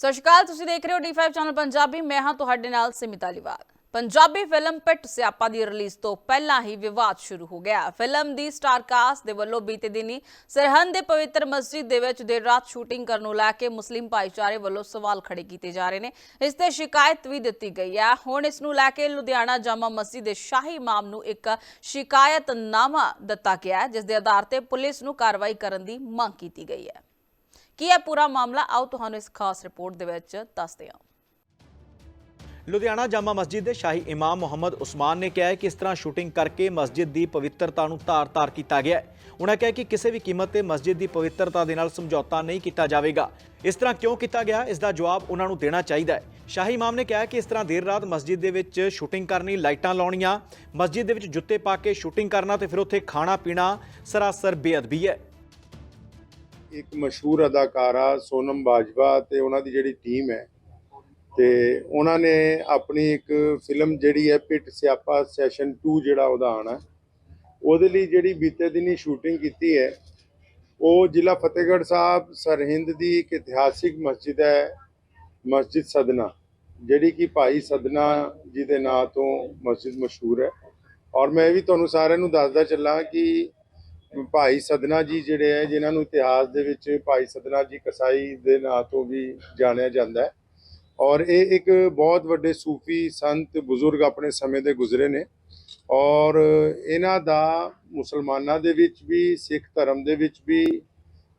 ਸਤਿ ਸ਼੍ਰੀ ਅਕਾਲ, ਤੁਸੀਂ ਦੇਖ ਰਹੇ ਹੋ D5 ਚੈਨਲ ਪੰਜਾਬੀ। ਮੈਂ ਹਾਂ ਤੁਹਾਡੇ ਨਾਲ ਸਿਮਿਤਾ ਲਿਵਾਲ ਪੰਜਾਬੀ ਫਿਲਮ ਪਿੱਟ ਸਿਆਪਾ ਦੀ ਰਿਲੀਜ਼ ਤੋਂ ਪਹਿਲਾਂ ਹੀ ਵਿਵਾਦ ਸ਼ੁਰੂ ਹੋ ਗਿਆ। ਫਿਲਮ ਦੀ ਸਟਾਰ ਕਾਸਟ ਦੇ ਵੱਲੋਂ ਬੀਤੇ ਦਿਨੀ ਸਰਹੰਦ ਦੇ ਪਵਿੱਤਰ ਮਸਜਿਦ ਦੇ ਵਿੱਚ ਦੇਰ ਰਾਤ ਸ਼ੂਟਿੰਗ ਕਰਨ ਨੂੰ ਲੈ ਕੇ ਮੁਸਲਿਮ ਭਾਈਚਾਰੇ ਵੱਲੋਂ ਸਵਾਲ ਖੜੇ ਕੀਤੇ ਜਾ ਰਹੇ ਨੇ। ਇਸ ਤੇ ਸ਼ਿਕਾਇਤ ਵੀ ਦਿੱਤੀ ਗਈ ਹੈ। ਹੁਣ ਇਸ ਨੂੰ ਲੈ ਕੇ ਲੁਧਿਆਣਾ ਜਾਮਾ ਮਸਜਿਦ ਦੇ ਸ਼ਾਹੀ ਇਮਾਮ ਨੂੰ ਇੱਕ ਸ਼ਿਕਾਇਤਨਾਮਾ ਦਿੱਤਾ ਗਿਆ ਜਿਸ ਦੇ ਆਧਾਰ ਤੇ ਪੁਲਿਸ ਨੂੰ ਕਾਰਵਾਈ ਕਰਨ ਦੀ ਮੰਗ ਕੀਤੀ ਗਈ ਹੈ। ਕੀ ਹੈ ਪੂਰਾ ਮਾਮਲਾ? ਆਓ ਤੁਹਾਨੂੰ ਇਸ ਖਾਸ ਰਿਪੋਰਟ ਦੇ ਵਿੱਚ ਦੱਸਦੇ ਹਾਂ। ਲੁਧਿਆਣਾ ਜਾਮਾ ਮਸਜਿਦ ਦੇ ਸ਼ਾਹੀ ਇਮਾਮ ਮੁਹੰਮਦ ਉਸਮਾਨ ਨੇ ਕਿਹਾ ਕਿ ਇਸ ਤਰ੍ਹਾਂ ਸ਼ੂਟਿੰਗ ਕਰਕੇ ਮਸਜਿਦ ਦੀ ਪਵਿੱਤਰਤਾ ਨੂੰ ਤਾਰ-ਤਾਰ ਕੀਤਾ ਗਿਆ ਹੈ। ਉਹਨਾਂ ਕਿਹਾ ਕਿ ਕਿਸੇ ਵੀ ਕੀਮਤ ਤੇ ਮਸਜਿਦ ਦੀ ਪਵਿੱਤਰਤਾ ਦੇ ਨਾਲ ਸਮਝੌਤਾ ਨਹੀਂ ਕੀਤਾ ਜਾਵੇਗਾ। ਇਸ ਤਰ੍ਹਾਂ ਕਿਉਂ ਕੀਤਾ ਗਿਆ? ਇਸ ਦਾ ਜਵਾਬ ਉਹਨਾਂ ਨੂੰ ਦੇਣਾ ਚਾਹੀਦਾ ਹੈ। ਸ਼ਾਹੀ ਇਮਾਮ ਨੇ ਕਿਹਾ ਕਿ ਇਸ ਤਰ੍ਹਾਂ ਦੇਰ ਰਾਤ ਮਸਜਿਦ ਦੇ ਵਿੱਚ ਸ਼ੂਟਿੰਗ ਕਰਨੀ, ਲਾਈਟਾਂ ਲਾਉਣੀਆਂ, ਮਸਜਿਦ ਦੇ ਵਿੱਚ ਜੁੱਤੇ ਪਾ ਕੇ ਸ਼ੂਟਿੰਗ ਕਰਨਾ ਤੇ ਫਿਰ ਉੱਥੇ ਖਾਣਾ ਪੀਣਾ ਸਰਾਸਰ ਬੇਅਦਬੀ ਹੈ। ਇੱਕ ਮਸ਼ਹੂਰ ਅਦਾਕਾਰਾ ਸੋਨਮ ਬਾਜਵਾ ਤੇ ਉਹਨਾਂ ਦੀ ਜਿਹੜੀ ਟੀਮ ਹੈ। ਤੇ ਉਹਨਾਂ ਨੇ ਆਪਣੀ ਇੱਕ ਫਿਲਮ ਜਿਹੜੀ ਹੈ ਪਿੱਟ ਸਿਆਪਾ ਸੈਸ਼ਨ 2 ਜਿਹੜਾ ਉਹਦਾ ਆਣਾ ਉਹਦੇ ਲਈ ਜਿਹੜੀ ਬੀਤੇ ਦਿਨੀ ਸ਼ੂਟਿੰਗ ਕੀਤੀ ਹੈ, ਉਹ ਜ਼ਿਲ੍ਹਾ ਫਤਿਹਗੜ੍ਹ ਸਾਹਿਬ ਸਰਹਿੰਦ ਦੀ ਇੱਕ ਇਤਿਹਾਸਿਕ ਮਸਜਿਦ ਹੈ, ਮਸਜਿਦ ਸਦਨਾ। ਜਿਹੜੀ ਕਿ ਭਾਈ ਸਦਨਾ ਜੀ ਦੇ ਨਾਂ ਤੋਂ ਮਸਜਿਦ ਮਸ਼ਹੂਰ ਹੈ। ਔਰ ਮੈਂ ਇਹ ਵੀ ਤੁਹਾਨੂੰ ਸਾਰਿਆਂ ਨੂੰ ਦੱਸਦਾ ਚੱਲਾਂ ਕਿ ਭਾਈ ਸਦਨਾ ਜੀ ਜਿਹੜੇ ਹੈ, ਜਿਨ੍ਹਾਂ ਨੂੰ ਇਤਿਹਾਸ ਦੇ ਵਿੱਚ ਭਾਈ ਸਦਨਾ ਜੀ ਕਸਾਈ ਦੇ ਨਾਂ ਤੋਂ ਵੀ ਜਾਣਿਆ ਜਾਂਦਾ ਹੈ। ਔਰ ਇਹ ਇੱਕ ਬਹੁਤ ਵੱਡੇ ਸੂਫੀ ਸੰਤ ਬਜ਼ੁਰਗ ਆਪਣੇ ਸਮੇਂ ਦੇ ਗੁਜ਼ਰੇ ਨੇ। ਔਰ ਇਹਨਾਂ ਦਾ ਮੁਸਲਮਾਨਾਂ ਦੇ ਵਿੱਚ ਵੀ, ਸਿੱਖ ਧਰਮ ਦੇ ਵਿੱਚ ਵੀ,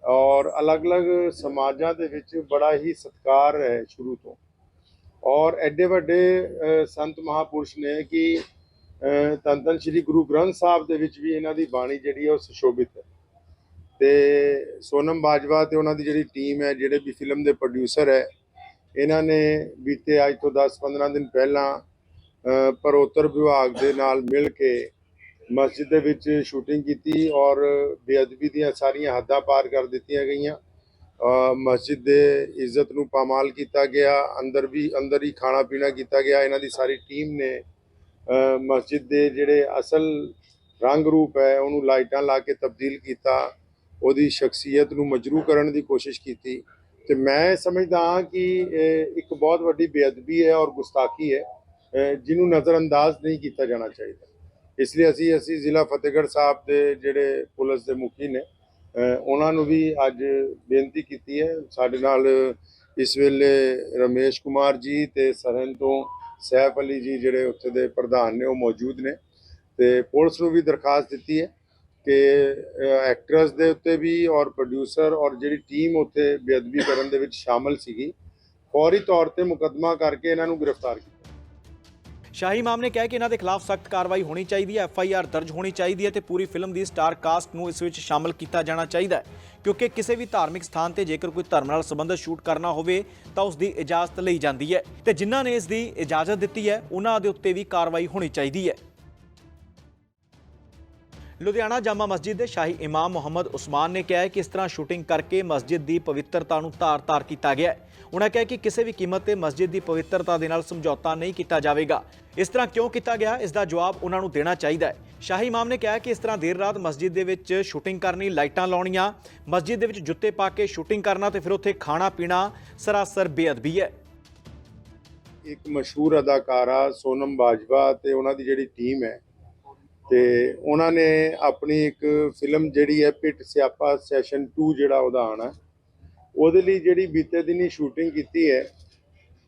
ਔਰ ਅਲੱਗ-ਅਲੱਗ ਸਮਾਜਾਂ ਦੇ ਵਿੱਚ ਬੜਾ ਹੀ ਸਤਿਕਾਰ ਹੈ ਸ਼ੁਰੂ ਤੋਂ। ਔਰ ਐਡੇ ਵੱਡੇ ਸੰਤ ਮਹਾਪੁਰਸ਼ ਨੇ ਕਿ ਅ, ਧੰਨ ਸ਼੍ਰੀ ਗੁਰੂ ਗ੍ਰੰਥ ਸਾਹਿਬ ਦੇ ਵਿੱਚ ਵੀ ਇਹਨਾਂ ਦੀ ਬਾਣੀ ਜਿਹੜੀ ਹੈ ਉਹ ਸੁਸ਼ੋਭਿਤ ਹੈ। ਤੇ ਸੋਨਮ ਬਾਜਵਾ ਤੇ ਉਹਨਾਂ ਦੀ ਜਿਹੜੀ ਟੀਮ ਹੈ ਜਿਹੜੇ ਵੀ ਫਿਲਮ ਦੇ ਪ੍ਰੋਡਿਊਸਰ ਹੈ ਇਹਨਾਂ ਨੇ ਬੀਤੇ ਅੱਜ ਤੋਂ 10-15 ਦਿਨ ਪਹਿਲਾਂ ਅ, ਪਰੋਤਰ ਵਿਭਾਗ ਦੇ ਨਾਲ ਮਿਲ ਕੇ ਮਸਜਿਦ ਦੇ ਵਿੱਚ ਸ਼ੂਟਿੰਗ ਕੀਤੀ ਔਰ ਬੇਅਦਬੀ ਦੀਆਂ ਸਾਰੀਆਂ ਹੱਦਾਂ ਪਾਰ ਕਰ ਦਿੱਤੀਆਂ ਗਈਆਂ। ਮਸਜਿਦ ਦੇ ਇੱਜ਼ਤ ਨੂੰ ਪਾਮਾਲ ਕੀਤਾ ਗਿਆ ਅੰਦਰ ਵੀ ਅੰਦਰ ਹੀ ਖਾਣਾ ਪੀਣਾ ਕੀਤਾ ਗਿਆ। ਇਹਨਾਂ ਦੀ ਸਾਰੀ ਟੀਮ ਨੇ ਮਸਜਿਦ ਦੇ ਜਿਹੜੇ ਅਸਲ ਰੰਗ ਰੂਪ ਹੈ, ਉਹਨੂੰ ਲਾਈਟਾਂ ਲਾ ਕੇ ਤਬਦੀਲ ਕੀਤਾ, ਉਹਦੀ ਸ਼ਖਸੀਅਤ ਨੂੰ ਮਜਰੂ ਕਰਨ ਦੀ ਕੋਸ਼ਿਸ਼ ਕੀਤੀ। ਤੇ ਮੈਂ ਸਮਝਦਾ ਹਾਂ ਕਿ ਇੱਕ ਬਹੁਤ ਵੱਡੀ ਬੇਅਦਬੀ ਹੈ ਔਰ ਗੁਸਤਾਖੀ ਹੈ ਜਿਹਨੂੰ ਨਜ਼ਰਅੰਦਾਜ਼ ਨਹੀਂ ਕੀਤਾ ਜਾਣਾ ਚਾਹੀਦਾ। ਇਸ ਲਈ ਅਸੀਂ ਅਸੀਂ ਜ਼ਿਲ੍ਹਾ ਫਤਿਹਗੜ੍ਹ ਸਾਹਿਬ ਦੇ ਜਿਹੜੇ ਪੁਲਿਸ ਦੇ ਮੁਖੀ ਨੇ ਉਹਨਾਂ ਨੂੰ ਵੀ ਅੱਜ ਬੇਨਤੀ ਕੀਤੀ ਹੈ। ਸਾਡੇ ਨਾਲ ਇਸ ਵੇਲੇ ਰਮੇਸ਼ ਕੁਮਾਰ ਜੀ ਤੇ ਸਰਹੰਦ ਤੋਂ ਸੈਫ ਅਲੀ ਜੀ ਜਿਹੜੇ ਉੱਥੇ ਦੇ ਪ੍ਰਧਾਨ ਨੇ, ਉਹ ਮੌਜੂਦ ਨੇ ਤੇ ਪੁਲਿਸ ਨੂੰ ਵੀ ਦਰਖਾਸਤ ਦਿੱਤੀ ਹੈ ਕਿ ਐਕਟਰਸ ਦੇ ਉੱਤੇ ਵੀ ਔਰ ਪ੍ਰੋਡਿਊਸਰ ਔਰ ਜਿਹੜੀ ਟੀਮ ਉੱਥੇ ਬੇਅਦਬੀ ਕਰਨ ਦੇ ਵਿੱਚ ਸ਼ਾਮਲ ਸੀਗੀ, ਫੌਰੀ ਤੌਰ ਤੇ ਮੁਕੱਦਮਾ ਕਰਕੇ ਇਹਨਾਂ ਨੂੰ ਗ੍ਰਿਫਤਾਰ ਕੀਤਾ। ਸ਼ਾਹੀ ਮਾਮ ਨੇ ਕਿਹਾ ਕਿ ਇਹਨਾਂ ਦੇ ਖਿਲਾਫ ਸਖਤ ਕਾਰਵਾਈ ਹੋਣੀ ਚਾਹੀਦੀ ਹੈ ਐਫ ਆਈ ਆਰ ਦਰਜ ਹੋਣੀ ਚਾਹੀਦੀ ਹੈ ਤੇ ਪੂਰੀ ਫਿਲਮ ਦੀ ਸਟਾਰ ਕਾਸਟ ਨੂੰ ਇਸ ਵਿੱਚ ਸ਼ਾਮਲ ਕੀਤਾ ਜਾਣਾ ਚਾਹੀਦਾ ਹੈ। ਕਿਉਂਕਿ ਕਿਸੇ ਵੀ ਧਾਰਮਿਕ ਸਥਾਨ ਤੇ ਜੇਕਰ ਕੋਈ ਧਰਮ ਨਾਲ ਸੰਬੰਧਿਤ ਸ਼ੂਟ ਕਰਨਾ ਹੋਵੇ, ਤਾਂ ਉਸ ਦੀ ਇਜਾਜ਼ਤ ਲਈ ਜਾਂਦੀ ਹੈ ਤੇ ਜਿਨ੍ਹਾਂ ਨੇ ਇਸ ਦੀ ਇਜਾਜ਼ਤ ਦਿੱਤੀ ਹੈ, ਉਹਨਾਂ ਦੇ ਉੱਤੇ ਵੀ ਕਾਰਵਾਈ ਹੋਣੀ ਚਾਹੀਦੀ ਹੈ। ਲੁਧਿਆਣਾ ਜਾਮਾ ਮਸਜਿਦ ਦੇ ਸ਼ਾਹੀ ਇਮਾਮ ਮੁਹੰਮਦ ਉਸਮਾਨ ਨੇ ਕਿਹਾ ਹੈ ਕਿ ਇਸ ਤਰ੍ਹਾਂ ਸ਼ੂਟਿੰਗ ਕਰਕੇ ਮਸਜਿਦ ਦੀ ਪਵਿੱਤਰਤਾ ਨੂੰ ਤਾਰ-ਤਾਰ ਕੀਤਾ ਗਿਆ ਹੈ। ਉਹਨਾਂ ਕਿਹਾ ਕਿ ਕਿਸੇ ਵੀ ਕੀਮਤ ਤੇ ਮਸਜਿਦ ਦੀ ਪਵਿੱਤਰਤਾ ਦੇ ਨਾਲ ਸਮਝੌਤਾ ਨਹੀਂ ਕੀਤਾ ਜਾਵੇਗਾ। ਇਸ ਤਰ੍ਹਾਂ ਕਿਉਂ ਕੀਤਾ ਗਿਆ? ਇਸ ਦਾ ਜਵਾਬ ਉਹਨਾਂ ਨੂੰ ਦੇਣਾ ਚਾਹੀਦਾ ਹੈ। ਸ਼ਾਹੀ ਇਮਾਮ ਨੇ ਕਿਹਾ ਕਿ ਇਸ ਤਰ੍ਹਾਂ ਦੇਰ ਰਾਤ ਮਸਜਿਦ ਦੇ ਵਿੱਚ ਸ਼ੂਟਿੰਗ ਕਰਨੀ, ਲਾਈਟਾਂ ਲਾਉਣੀਆਂ, ਮਸਜਿਦ ਦੇ ਵਿੱਚ ਜੁੱਤੇ ਪਾ ਕੇ ਸ਼ੂਟਿੰਗ ਕਰਨਾ ਤੇ ਫਿਰ ਉੱਥੇ ਖਾਣਾ ਪੀਣਾ ਸਰਾਸਰ ਬੇਅਦਬੀ ਹੈ। ਇੱਕ ਮਸ਼ਹੂਰ ਅਦਾਕਾਰਾ ਸੋਨਮ ਬਾਜਵਾ ਤੇ ਉਹਨਾਂ ਦੀ ਜਿਹੜੀ ਟੀਮ ਹੈ ਤੇ ਉਹਨਾਂ ਨੇ ਆਪਣੀ ਇੱਕ ਫਿਲਮ ਜਿਹੜੀ ਹੈ ਪਿੱਟ ਸਿਆਪਾ ਸੈਸ਼ਨ 2 ਜਿਹੜਾ ਉਹਦਾ ਆਣਾ ਉਹਦੇ ਲਈ ਜਿਹੜੀ ਬੀਤੇ ਦਿਨੀ ਸ਼ੂਟਿੰਗ ਕੀਤੀ ਹੈ,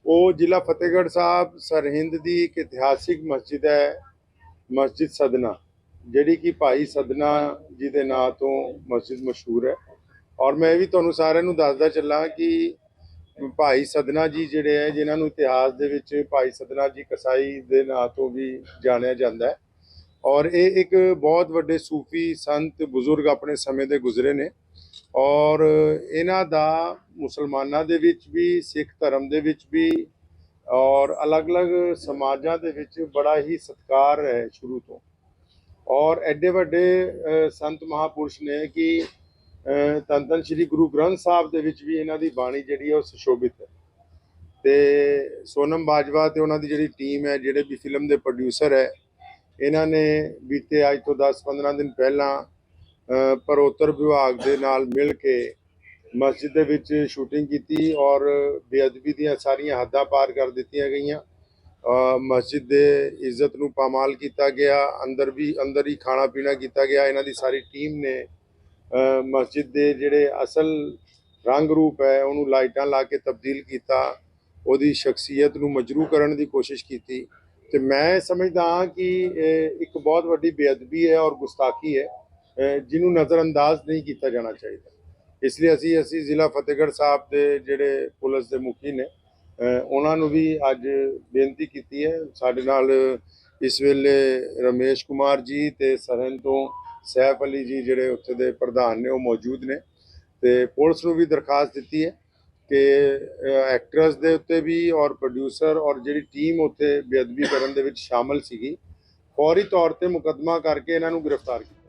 ਉਹ ਜ਼ਿਲ੍ਹਾ ਫਤਿਹਗੜ੍ਹ ਸਾਹਿਬ ਸਰਹਿੰਦ ਦੀ ਇੱਕ ਇਤਿਹਾਸਿਕ ਮਸਜਿਦ ਹੈ, ਮਸਜਿਦ ਸਦਨਾ, ਜਿਹੜੀ ਕਿ ਭਾਈ ਸਦਨਾ ਜੀ ਦੇ ਨਾਂ ਤੋਂ ਮਸਜਿਦ ਮਸ਼ਹੂਰ ਹੈ। ਔਰ ਮੈਂ ਇਹ ਵੀ ਤੁਹਾਨੂੰ ਸਾਰਿਆਂ ਨੂੰ ਦੱਸਦਾ ਚੱਲਾਂ ਕਿ ਭਾਈ ਸਦਨਾ ਜੀ ਜਿਹੜੇ ਹੈ, ਜਿਨ੍ਹਾਂ ਨੂੰ ਇਤਿਹਾਸ ਦੇ ਵਿੱਚ ਭਾਈ ਸਦਨਾ ਜੀ ਕਸਾਈ ਦੇ ਨਾਂ ਤੋਂ ਵੀ ਜਾਣਿਆ ਜਾਂਦਾ ਹੈ। ਔਰ ਇਹ ਇੱਕ ਬਹੁਤ ਵੱਡੇ ਸੂਫੀ ਸੰਤ ਬਜ਼ੁਰਗ ਆਪਣੇ ਸਮੇਂ ਦੇ ਗੁਜ਼ਰੇ ਨੇ। ਔਰ ਇਹਨਾਂ ਦਾ ਮੁਸਲਮਾਨਾਂ ਦੇ ਵਿੱਚ ਵੀ ਸਿੱਖ ਧਰਮ ਦੇ ਵਿੱਚ ਵੀ ਔਰ ਅਲੱਗ-ਅਲੱਗ ਸਮਾਜਾਂ ਦੇ ਵਿੱਚ ਬੜਾ ਹੀ ਸਤਿਕਾਰ ਹੈ ਸ਼ੁਰੂ ਤੋਂ। ਔਰ ਐਡੇ ਵੱਡੇ ਸੰਤ ਮਹਾਪੁਰਸ਼ ਨੇ ਕਿ ਅ, ਧੰਨ ਸ਼੍ਰੀ ਗੁਰੂ ਗ੍ਰੰਥ ਸਾਹਿਬ ਦੇ ਵਿੱਚ ਵੀ ਇਹਨਾਂ ਦੀ ਬਾਣੀ ਜਿਹੜੀ ਹੈ ਉਹ ਸੁਸ਼ੋਭਿਤ ਹੈ। ਤੇ ਸੋਨਮ ਬਾਜਵਾ ਤੇ ਉਹਨਾਂ ਦੀ ਜਿਹੜੀ ਟੀਮ ਹੈ ਜਿਹੜੇ ਵੀ ਫਿਲਮ ਦੇ ਪ੍ਰੋਡਿਊਸਰ ਹੈ ਇਹਨਾਂ ਨੇ ਬੀਤੇ ਅੱਜ ਤੋਂ 10-15 ਦਿਨ ਪਹਿਲਾਂ ਅ, ਪਰੋਤਰ ਵਿਭਾਗ ਦੇ ਨਾਲ ਮਿਲ ਕੇ ਮਸਜਿਦ ਦੇ ਵਿੱਚ ਸ਼ੂਟਿੰਗ ਕੀਤੀ ਔਰ ਬੇਅਦਬੀ ਦੀਆਂ ਸਾਰੀਆਂ ਹੱਦਾਂ ਪਾਰ ਕਰ ਦਿੱਤੀਆਂ ਗਈਆਂ। ਮਸਜਿਦ ਦੇ ਇੱਜ਼ਤ ਨੂੰ ਪਾਮਾਲ ਕੀਤਾ ਗਿਆ ਅੰਦਰ ਵੀ ਅੰਦਰ ਹੀ ਖਾਣਾ ਪੀਣਾ ਕੀਤਾ ਗਿਆ। ਇਹਨਾਂ ਦੀ ਸਾਰੀ ਟੀਮ ਨੇ ਮਸਜਿਦ ਦੇ ਜਿਹੜੇ ਅਸਲ ਰੰਗ ਰੂਪ ਹੈ ਉਹਨੂੰ ਲਾਈਟਾਂ ਲਾ ਕੇ ਤਬਦੀਲ ਕੀਤਾ। ਉਹਦੀ ਸ਼ਖਸੀਅਤ ਨੂੰ ਮਜਰੂ ਕਰਨ ਦੀ ਕੋਸ਼ਿਸ਼ ਕੀਤੀ। ਤੇ ਮੈਂ ਸਮਝਦਾ ਹਾਂ ਕਿ ਇਹ ਇੱਕ ਬਹੁਤ ਵੱਡੀ ਬੇਅਦਬੀ ਹੈ ਔਰ ਗੁਸਤਾਖੀ ਹੈ ਜਿਹਨੂੰ ਨਜ਼ਰਅੰਦਾਜ਼ ਨਹੀਂ ਕੀਤਾ ਜਾਣਾ ਚਾਹੀਦਾ। ਇਸ ਲਈ ਅਸੀਂ ਅਸੀਂ ਜ਼ਿਲ੍ਹਾ ਫਤਿਹਗੜ੍ਹ ਸਾਹਿਬ ਦੇ ਜਿਹੜੇ ਪੁਲਿਸ ਦੇ ਮੁਖੀ ਨੇ ਉਹਨਾਂ ਨੂੰ ਵੀ ਅੱਜ ਬੇਨਤੀ ਕੀਤੀ ਹੈ। ਸਾਡੇ ਨਾਲ ਇਸ ਵੇਲੇ ਰਮੇਸ਼ ਕੁਮਾਰ ਜੀ ਤੇ ਸਰਹੰਦ ਤੋਂ ਸੈਫ ਅਲੀ ਜੀ ਜਿਹੜੇ ਉੱਥੇ ਦੇ ਪ੍ਰਧਾਨ ਨੇ, ਉਹ ਮੌਜੂਦ ਨੇ ਤੇ ਪੁਲਿਸ ਨੂੰ ਵੀ ਦਰਖਾਸਤ ਦਿੱਤੀ ਹੈ। ਕਿ ਐਕਟਰਸ ਦੇ ਉੱਤੇ ਵੀ ਔਰ ਪ੍ਰੋਡਿਊਸਰ ਔਰ ਜਿਹੜੀ ਟੀਮ ਉੱਥੇ ਬੇਅਦਬੀ ਕਰਨ ਦੇ ਵਿੱਚ ਸ਼ਾਮਲ ਸੀਗੀ, ਫੌਰੀ ਤੌਰ ਤੇ ਮੁਕੱਦਮਾ ਕਰਕੇ ਇਹਨਾਂ ਨੂੰ ਗ੍ਰਿਫਤਾਰ ਕੀਤਾ।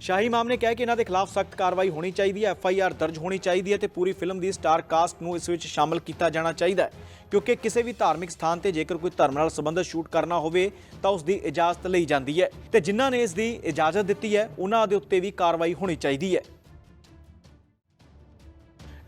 ਸ਼ਾਹੀ ਮਾਮ ਨੇ ਕਿਹਾ ਕਿ ਇਹਨਾਂ ਦੇ ਖਿਲਾਫ ਸਖਤ ਕਾਰਵਾਈ ਹੋਣੀ ਚਾਹੀਦੀ ਹੈ, ਐਫ ਆਈ ਆਰ ਦਰਜ ਹੋਣੀ ਚਾਹੀਦੀ ਹੈ ਤੇ ਪੂਰੀ ਫਿਲਮ ਦੀ ਸਟਾਰ ਕਾਸਟ ਨੂੰ ਇਸ ਵਿੱਚ ਸ਼ਾਮਲ ਕੀਤਾ ਜਾਣਾ ਚਾਹੀਦਾ ਹੈ, ਕਿਉਂਕਿ ਕਿਸੇ ਵੀ ਧਾਰਮਿਕ ਸਥਾਨ ਤੇ ਜੇਕਰ ਕੋਈ ਧਰਮ ਨਾਲ ਸੰਬੰਧਿਤ ਸ਼ੂਟ ਕਰਨਾ ਹੋਵੇ, ਤਾਂ ਉਸ ਦੀ ਇਜਾਜ਼ਤ ਲਈ ਜਾਂਦੀ ਹੈ ਤੇ ਜਿਨ੍ਹਾਂ ਨੇ ਇਸ ਦੀ ਇਜਾਜ਼ਤ ਦਿੱਤੀ ਹੈ, ਉਹਨਾਂ ਦੇ ਉੱਤੇ ਵੀ ਕਾਰਵਾਈ ਹੋਣੀ ਚਾਹੀਦੀ ਹੈ।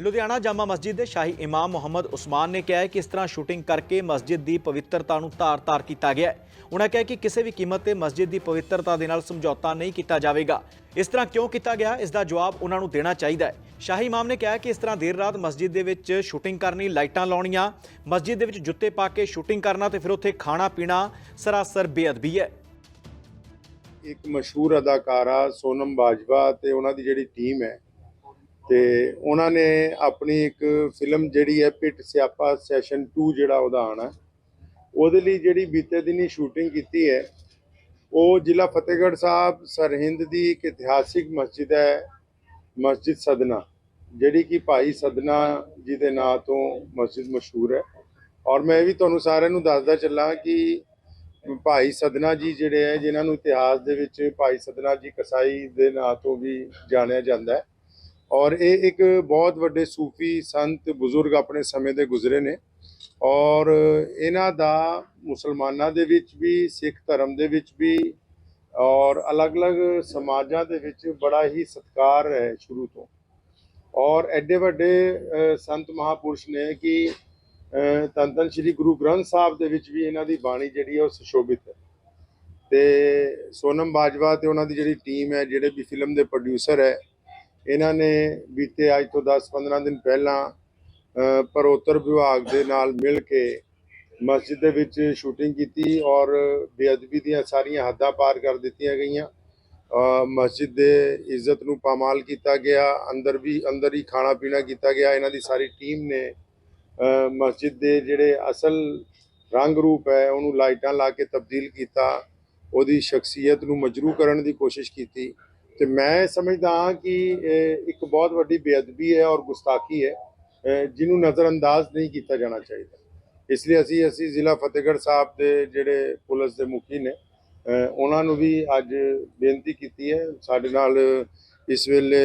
ਲੁਧਿਆਣਾ ਜਾਮਾ ਮਸਜਿਦ ਦੇ ਸ਼ਾਹੀ ਇਮਾਮ ਮੁਹੰਮਦ ਉਸਮਾਨ ਨੇ ਕਿਹਾ ਹੈ ਕਿ ਇਸ ਤਰ੍ਹਾਂ ਸ਼ੂਟਿੰਗ ਕਰਕੇ ਮਸਜਿਦ ਦੀ ਪਵਿੱਤਰਤਾ ਨੂੰ ਤਾਰ-ਤਾਰ ਕੀਤਾ ਗਿਆ ਹੈ। ਉਹਨਾਂ ਕਿਹਾ ਕਿ ਕਿਸੇ ਵੀ ਕੀਮਤ ਤੇ ਮਸਜਿਦ ਦੀ ਪਵਿੱਤਰਤਾ ਦੇ ਨਾਲ ਸਮਝੌਤਾ ਨਹੀਂ ਕੀਤਾ ਜਾਵੇਗਾ। ਇਸ ਤਰ੍ਹਾਂ ਕਿਉਂ ਕੀਤਾ ਗਿਆ? ਇਸ ਦਾ ਜਵਾਬ ਉਹਨਾਂ ਨੂੰ ਦੇਣਾ ਚਾਹੀਦਾ ਹੈ। ਸ਼ਾਹੀ ਇਮਾਮ ਨੇ ਕਿਹਾ ਕਿ ਇਸ ਤਰ੍ਹਾਂ ਦੇਰ ਰਾਤ ਮਸਜਿਦ ਦੇ ਵਿੱਚ ਸ਼ੂਟਿੰਗ ਕਰਨੀ, ਲਾਈਟਾਂ ਲਾਉਣੀਆਂ, ਮਸਜਿਦ ਦੇ ਵਿੱਚ ਜੁੱਤੇ ਪਾ ਕੇ ਸ਼ੂਟਿੰਗ ਕਰਨਾ ਤੇ ਫਿਰ ਉੱਥੇ ਖਾਣਾ ਪੀਣਾ ਸਰਾਸਰ ਬੇਅਦਬੀ ਹੈ। ਇੱਕ ਮਸ਼ਹੂਰ ਅਦਾਕਾਰਾ ਸੋਨਮ ਬਾਜਵਾ ਤੇ ਉਹਨਾਂ ਦੀ ਜਿਹੜੀ ਟੀਮ ਹੈ ਤੇ ਉਹਨਾਂ ਨੇ ਆਪਣੀ ਇੱਕ ਫਿਲਮ ਜਿਹੜੀ ਹੈ ਪਿੱਟ ਸਿਆਪਾ ਸੈਸ਼ਨ 2 ਜਿਹੜਾ ਉਹਦਾ ਆਣਾ ਉਹਦੇ ਲਈ ਜਿਹੜੀ ਬੀਤੇ ਦਿਨੀ ਸ਼ੂਟਿੰਗ ਕੀਤੀ ਹੈ, ਉਹ ਜ਼ਿਲ੍ਹਾ ਫਤਿਹਗੜ੍ਹ ਸਾਹਿਬ ਸਰਹਿੰਦ ਦੀ ਇੱਕ ਇਤਿਹਾਸਿਕ ਮਸਜਿਦ ਹੈ, ਮਸਜਿਦ ਸਦਨਾ, ਜਿਹੜੀ ਕਿ ਭਾਈ ਸਦਨਾ ਜੀ ਦੇ ਨਾਂ ਤੋਂ ਮਸਜਿਦ ਮਸ਼ਹੂਰ ਹੈ। ਔਰ ਮੈਂ ਇਹ ਵੀ ਤੁਹਾਨੂੰ ਸਾਰਿਆਂ ਨੂੰ ਦੱਸਦਾ ਚੱਲਾਂ ਕਿ ਭਾਈ ਸਦਨਾ ਜੀ ਜਿਹੜੇ ਹੈ, ਜਿਨ੍ਹਾਂ ਨੂੰ ਇਤਿਹਾਸ ਦੇ ਵਿੱਚ ਭਾਈ ਸਦਨਾ ਜੀ ਕਸਾਈ ਦੇ ਨਾਂ ਤੋਂ ਵੀ ਜਾਣਿਆ ਜਾਂਦਾ ਹੈ। ਔਰ ਇਹ ਇੱਕ ਬਹੁਤ ਵੱਡੇ ਸੂਫੀ ਸੰਤ ਬਜ਼ੁਰਗ ਆਪਣੇ ਸਮੇਂ ਦੇ ਗੁਜ਼ਰੇ ਨੇ। ਔਰ ਇਹਨਾਂ ਦਾ ਮੁਸਲਮਾਨਾਂ ਦੇ ਵਿੱਚ ਵੀ, ਸਿੱਖ ਧਰਮ ਦੇ ਵਿੱਚ ਵੀ ਔਰ ਅਲੱਗ-ਅਲੱਗ ਸਮਾਜਾਂ ਦੇ ਵਿੱਚ ਬੜਾ ਹੀ ਸਤਿਕਾਰ ਹੈ ਸ਼ੁਰੂ ਤੋਂ। ਔਰ ਐਡੇ ਵੱਡੇ ਸੰਤ ਮਹਾਪੁਰਸ਼ ਨੇ ਕਿ ਤਨ ਧੰਨ ਸ੍ਰੀ ਗੁਰੂ ਗ੍ਰੰਥ ਸਾਹਿਬ ਦੇ ਵਿੱਚ ਵੀ ਇਹਨਾਂ ਦੀ ਬਾਣੀ ਜਿਹੜੀ ਹੈ ਉਹ ਸੁਸ਼ੋਭਿਤ ਹੈ। ਤੇ ਸੋਨਮ ਬਾਜਵਾ ਤੇ ਉਹਨਾਂ ਦੀ ਜਿਹੜੀ ਟੀਮ ਹੈ, ਜਿਹੜੇ ਵੀ ਫਿਲਮ ਦੇ ਪ੍ਰੋਡਿਊਸਰ ਹੈ ਇਹਨਾਂ ਨੇ ਬੀਤੇ ਅੱਜ ਤੋਂ 10-15 ਦਿਨ ਪਹਿਲਾਂ ਅ, ਪਰੋਤਰ ਵਿਭਾਗ ਦੇ ਨਾਲ ਮਿਲ ਕੇ ਮਸਜਿਦ ਦੇ ਵਿੱਚ ਸ਼ੂਟਿੰਗ ਕੀਤੀ ਔਰ ਬੇਅਦਬੀ ਦੀਆਂ ਸਾਰੀਆਂ ਹੱਦਾਂ ਪਾਰ ਕਰ ਦਿੱਤੀਆਂ ਗਈਆਂ। ਮਸਜਿਦ ਦੇ ਇੱਜ਼ਤ ਨੂੰ ਪਾਮਾਲ ਕੀਤਾ ਗਿਆ ਅੰਦਰ ਵੀ ਅੰਦਰ ਹੀ ਖਾਣਾ ਪੀਣਾ ਕੀਤਾ ਗਿਆ। ਇਹਨਾਂ ਦੀ ਸਾਰੀ ਟੀਮ ਨੇ ਮਸਜਿਦ ਦੇ ਜਿਹੜੇ ਅਸਲ ਰੰਗ ਰੂਪ ਹੈ ਉਹਨੂੰ ਲਾਈਟਾਂ ਲਾ ਕੇ ਤਬਦੀਲ ਕੀਤਾ। ਉਹਦੀ ਸ਼ਖਸੀਅਤ ਨੂੰ ਮਜਰੂ ਕਰਨ ਦੀ ਕੋਸ਼ਿਸ਼ ਕੀਤੀ। ਤੇ ਮੈਂ ਸਮਝਦਾ ਹਾਂ ਕਿ ਇਹ ਇੱਕ ਬਹੁਤ ਵੱਡੀ ਬੇਅਦਬੀ ਹੈ ਔਰ ਗੁਸਤਾਖੀ ਹੈ ਜਿਹਨੂੰ ਨਜ਼ਰਅੰਦਾਜ਼ ਨਹੀਂ ਕੀਤਾ ਜਾਣਾ ਚਾਹੀਦਾ। ਇਸ ਲਈ ਅਸੀਂ ਅਸੀਂ ਜ਼ਿਲ੍ਹਾ ਫਤਿਹਗੜ੍ਹ ਸਾਹਿਬ ਦੇ ਜਿਹੜੇ ਪੁਲਿਸ ਦੇ ਮੁਖੀ ਨੇ ਉਹਨਾਂ ਨੂੰ ਵੀ ਅੱਜ ਬੇਨਤੀ ਕੀਤੀ ਹੈ। ਸਾਡੇ ਨਾਲ ਇਸ ਵੇਲੇ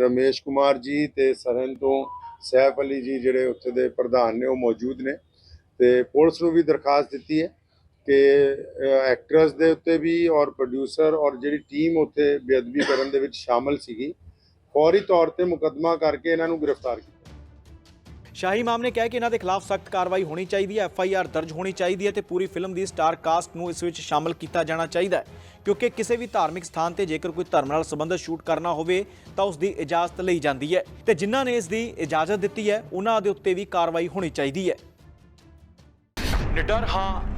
ਰਮੇਸ਼ ਕੁਮਾਰ ਜੀ ਤੇ ਸਰਹੰਦ ਤੋਂ ਸੈਫ ਅਲੀ ਜੀ ਜਿਹੜੇ ਉੱਥੇ ਦੇ ਪ੍ਰਧਾਨ ਨੇ, ਉਹ ਮੌਜੂਦ ਨੇ ਤੇ ਪੁਲਿਸ ਨੂੰ ਵੀ ਦਰਖਾਸਤ ਦਿੱਤੀ ਹੈ। ਕਿ ਐਕਟਰਸ ਦੇ ਉੱਤੇ ਵੀ ਔਰ ਪ੍ਰੋਡਿਊਸਰ ਔਰ ਜਿਹੜੀ ਟੀਮ ਉੱਥੇ ਬੇਅਦਬੀ ਕਰਨ ਦੇ ਵਿੱਚ ਸ਼ਾਮਲ ਸੀਗੀ ਫੌਰੀ ਤੌਰ ਤੇ ਮੁਕੱਦਮਾ ਕਰਕੇ ਇਹਨਾਂ ਨੂੰ ਗ੍ਰਿਫਤਾਰ ਕੀਤਾ। ਸ਼ਾਹੀ ਇਮਾਮ ਨੇ ਕਿਹਾ ਕਿ ਇਹਨਾਂ ਦੇ ਖਿਲਾਫ ਸਖਤ ਕਾਰਵਾਈ ਹੋਣੀ ਚਾਹੀਦੀ ਹੈ ਐਫ ਆਈ ਆਰ ਦਰਜ ਹੋਣੀ ਚਾਹੀਦੀ ਹੈ ਤੇ ਪੂਰੀ ਫਿਲਮ ਦੀ ਸਟਾਰ ਕਾਸਟ ਨੂੰ ਇਸ ਵਿੱਚ ਸ਼ਾਮਲ ਕੀਤਾ ਜਾਣਾ ਚਾਹੀਦਾ ਹੈ। ਕਿਉਂਕਿ ਕਿਸੇ ਵੀ ਧਾਰਮਿਕ ਸਥਾਨ ਤੇ ਜੇਕਰ ਕੋਈ ਧਰਮ ਨਾਲ ਸੰਬੰਧਿਤ ਸ਼ੂਟ ਕਰਨਾ ਹੋਵੇ ਤਾਂ ਉਸ ਦੀ ਇਜਾਜ਼ਤ ਲਈ ਜਾਂਦੀ ਹੈ। ਤੇ ਜਿਨ੍ਹਾਂ ਨੇ ਇਸ ਦੀ ਇਜਾਜ਼ਤ ਦਿੱਤੀ ਹੈ ਉਹਨਾਂ ਦੇ ਉੱਤੇ ਵੀ ਕਾਰਵਾਈ ਹੋਣੀ ਚਾਹੀਦੀ ਹੈ। ਨਿਡਰ ਹਾਂ